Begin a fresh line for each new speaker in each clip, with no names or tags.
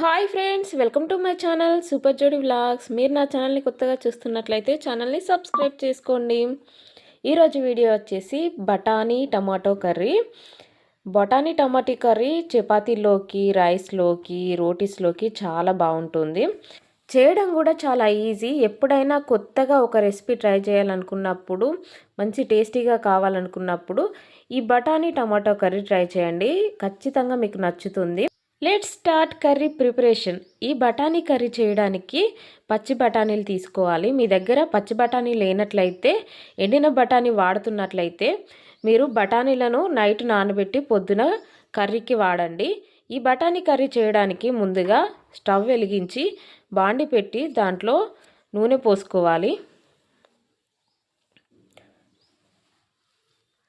Hi friends welcome to my channel super Jodi vlogs. మీరు నా ఛానల్ని కొత్తగా చూస్తున్నట్లయితే ఛానల్ని సబ్స్క్రైబ్ చేసుకోండి. ఈరోజు వీడియో వచ్చేసి బఠానీ టమాటో కర్రీ. బఠానీ టమాటీ కర్రీ చపాతీలోకి రైస్లోకి రోటీస్లోకి చాలా బాగుంటుంది. చేయడం కూడా చాలా ఈజీ. ఎప్పుడైనా కొత్తగా ఒక రెసిపీ ట్రై చేయాలనుకున్నప్పుడు మంచి టేస్టీగా కావాలనుకున్నప్పుడు ఈ బఠానీ టమాటో కర్రీ ట్రై చేయండి. ఖచ్చితంగా మీకు నచ్చుతుంది. Let start curry preparation. ఈ బఠానీ కర్రీ చేయడానికి పచ్చి బఠానీలు తీసుకోవాలి. మీ దగ్గర పచ్చి బఠానీ లేనట్లయితే ఎండిన బఠానీ వాడుతున్నట్లయితే మీరు బఠానీలను నైట్ నానబెట్టి పొద్దున కర్రీకి వాడండి. ఈ బఠానీ కర్రీ చేయడానికి ముందుగా స్టవ్ వెలిగించి బాండి పెట్టి దాంట్లో నూనె పోసుకోవాలి.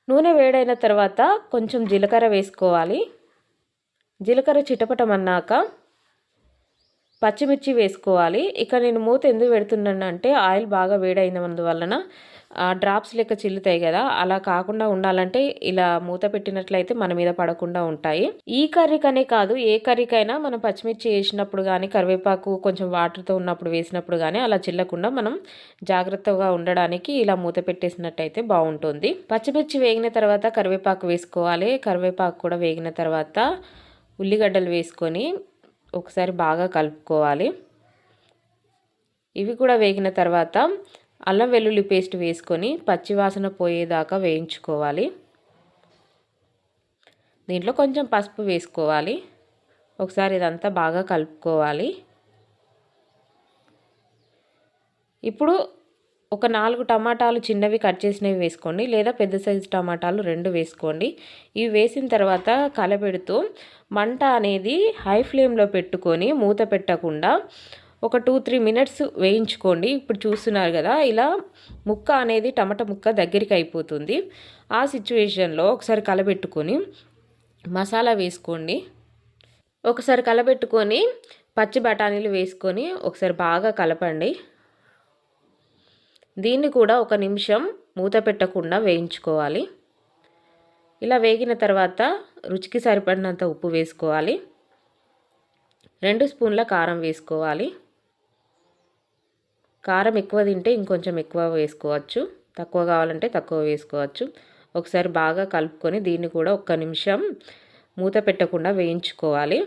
నూనె వేడైన తర్వాత కొంచెం జీలకర్ర వేసుకోవాలి. జీలకర్ర చిటపటమన్నాక పచ్చిమిర్చి వేసుకోవాలి. ఇక నేను మూత ఎందుకు పెడుతున్నాను అంటే ఆయిల్ బాగా వేడైనందువలన డ్రాప్స్ లెక్క చిల్లుతాయి కదా అలా కాకుండా ఉండాలంటే ఇలా మూత పెట్టినట్లయితే మన మీద పడకుండా ఉంటాయి. ఈ కర్రీకనే కాదు ఏ కర్రీకైనా మనం పచ్చిమిర్చి వేసినప్పుడు కానీ కరివేపాకు కొంచెం వాటర్తో ఉన్నప్పుడు వేసినప్పుడు కానీ అలా చిల్లకుండా మనం జాగ్రత్తగా ఉండడానికి ఇలా మూత పెట్టేసినట్టయితే బాగుంటుంది. పచ్చిమిర్చి వేగిన తర్వాత కరివేపాకు వేసుకోవాలి. కరివేపాకు కూడా వేగిన తర్వాత ఉల్లిగడ్డలు వేసుకొని ఒకసారి బాగా కలుపుకోవాలి. ఇవి కూడా వేగిన తర్వాత అల్లం వెల్లుల్లి పేస్ట్ వేసుకొని పచ్చివాసన పోయేదాకా వేయించుకోవాలి. దీంట్లో కొంచెం పసుపు వేసుకోవాలి. ఒకసారి ఇదంతా బాగా కలుపుకోవాలి. ఇప్పుడు ఒక నాలుగు టమాటాలు చిన్నవి కట్ చేసినవి వేసుకోండి లేదా పెద్ద సైజు టమాటాలు రెండు వేసుకోండి. ఇవి వేసిన తర్వాత కలపెడుతూ మంట అనేది హై ఫ్లేమ్లో పెట్టుకొని మూత పెట్టకుండా ఒక టూ త్రీ మినిట్స్ వేయించుకోండి. ఇప్పుడు చూస్తున్నారు కదా ఇలా ముక్క అనేది టమాటా ముక్క దగ్గరికి అయిపోతుంది. ఆ సిచ్యువేషన్లో ఒకసారి కలబెట్టుకొని మసాలా వేసుకోండి. ఒకసారి కలబెట్టుకొని పచ్చి బఠానీలు వేసుకొని ఒకసారి బాగా కలపండి. దీన్ని కూడా ఒక నిమిషం మూత పెట్టకుండా వేయించుకోవాలి. ఇలా వేగిన తర్వాత రుచికి సరిపడినంత ఉప్పు వేసుకోవాలి. రెండు స్పూన్ల కారం వేసుకోవాలి. కారం ఎక్కువ తింటే ఇంకొంచెం ఎక్కువ వేసుకోవచ్చు. తక్కువ కావాలంటే తక్కువ వేసుకోవచ్చు. ఒకసారి బాగా కలుపుకొని దీన్ని కూడా ఒక్క నిమిషం మూత పెట్టకుండా వేయించుకోవాలి.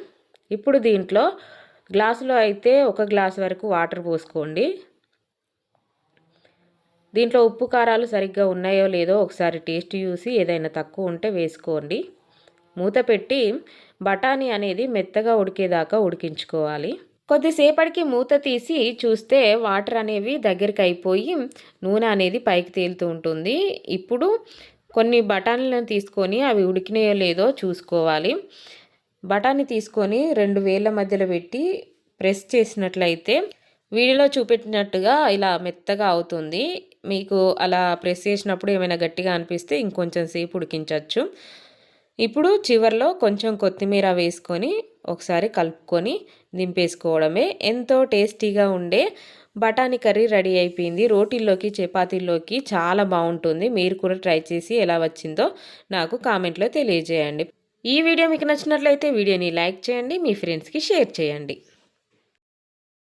ఇప్పుడు దీంట్లో గ్లాసులో అయితే ఒక గ్లాస్ వరకు వాటర్ పోసుకోండి. దీంట్లో ఉప్పు కారాలు సరిగ్గా ఉన్నాయో లేదో ఒకసారి టేస్ట్ చూసి ఏదైనా తక్కువ ఉంటే వేసుకోండి. మూత పెట్టి బఠానీ అనేది మెత్తగా ఉడికేదాకా ఉడికించుకోవాలి. కొద్దిసేపటికి మూత తీసి చూస్తే వాటర్ అనేవి దగ్గరికి అయిపోయి నూనె అనేది పైకి తేలుతూ ఉంటుంది. ఇప్పుడు కొన్ని బఠానీలను తీసుకొని అవి ఉడికినాయో లేదో చూసుకోవాలి. బఠానీ తీసుకొని రెండు వేల మధ్యలో పెట్టి ప్రెస్ చేసినట్లయితే వీడియోలో చూపెట్టినట్టుగా ఇలా మెత్తగా అవుతుంది. మీకు అలా ప్రెస్ చేసినప్పుడు ఏమైనా గట్టిగా అనిపిస్తే ఇంకొంచెం సేపు ఉడికించవచ్చు ఇప్పుడు చివరిలో కొంచెం కొత్తిమీర వేసుకొని ఒకసారి కలుపుకొని దింపేసుకోవడమే. ఎంతో టేస్టీగా ఉండే బఠానీ కర్రీ రెడీ అయిపోయింది. రోటీల్లోకి చపాతీల్లోకి చాలా బాగుంటుంది. మీరు కూడా ట్రై చేసి ఎలా వచ్చిందో నాకు కామెంట్లో తెలియజేయండి. ఈ వీడియో మీకు నచ్చినట్లయితే వీడియోని లైక్ చేయండి మీ ఫ్రెండ్స్కి షేర్ చేయండి.